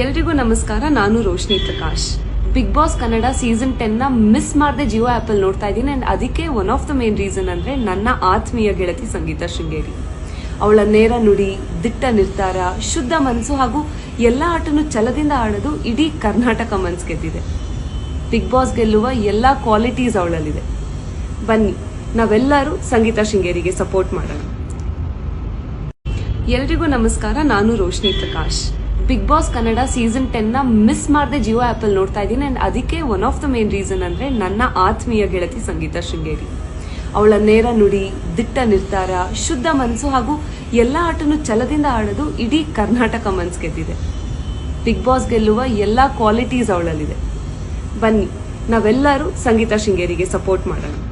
ಎಲ್ರಿಗೂ ನಮಸ್ಕಾರ, ನಾನು Roshni Prakash. Big boss Kannada season ಟೆನ್ನ miss ಮಾಡದೆ ಜಿಯೋ ಆಪ್ ಅಲ್ಲಿ ನೋಡ್ತಾ ಇದ್ದೀನಿ ಅಂಡ್ ಅದಕ್ಕೆ one of the main reason ಅಂದ್ರೆ ನನ್ನ ಆತ್ಮೀಯ ಗೆಳತಿ ಸಂಗೀತ ಶೃಂಗೇರಿ. ಅವಳ ನೇರ ನುಡಿ, ದಿಟ್ಟ ನಿರ್ಧಾರ, ಶುದ್ಧ ಮನಸ್ಸು ಹಾಗೂ ಎಲ್ಲ ಆಟನು ಛಲದಿಂದ ಆಡೋದು ಇಡೀ ಕರ್ನಾಟಕ ಮನ್ಸ್ ಗೆದ್ದಿದೆ ಬಿಗ್ ಬಾಸ್ ಗೆಲ್ಲುವ ಎಲ್ಲ ಕ್ವಾಲಿಟೀಸ್ ಅವಳಲ್ಲಿದೆ. ಬನ್ನಿ, ನಾವೆಲ್ಲರೂ ಸಂಗೀತ ಶೃಂಗೇರಿಗೆ ಸಪೋರ್ಟ್ ಮಾಡೋಣ. ಎಲ್ರಿಗೂ ನಮಸ್ಕಾರ, ನಾನು Roshni Prakash. Big boss Kannada season ಟೆನ್ನ miss ಮಾಡದೆ ಜಿಯೋ ಆಪ್ ಅಲ್ಲಿ ನೋಡ್ತಾ ಇದ್ದೀನಿ. ಅಂಡ್ ಅದಕ್ಕೆ one of the main reason ಅಂದ್ರೆ ನನ್ನ ಆತ್ಮೀಯ ಗೆಳತಿ ಸಂಗೀತ ಶೃಂಗೇರಿ. ಅವಳ ನೇರ ನುಡಿ, ದಿಟ್ಟ ನಿರ್ಧಾರ, ಶುದ್ಧ ಮನಸ್ಸು ಹಾಗೂ ಎಲ್ಲ ಆಟನು ಛಲದಿಂದ ಆಡೋದು ಇಡೀ ಕರ್ನಾಟಕ ಮನ್ಸ್ ಗೆದ್ದಿದೆ ಬಿಗ್ ಬಾಸ್ ಗೆಲ್ಲುವ ಎಲ್ಲ ಕ್ವಾಲಿಟೀಸ್ ಅವಳಲ್ಲಿದೆ. ಬನ್ನಿ, ನಾವೆಲ್ಲರೂ ಸಂಗೀತ ಶೃಂಗೇರಿಗೆ ಸಪೋರ್ಟ್ ಮಾಡೋಣ.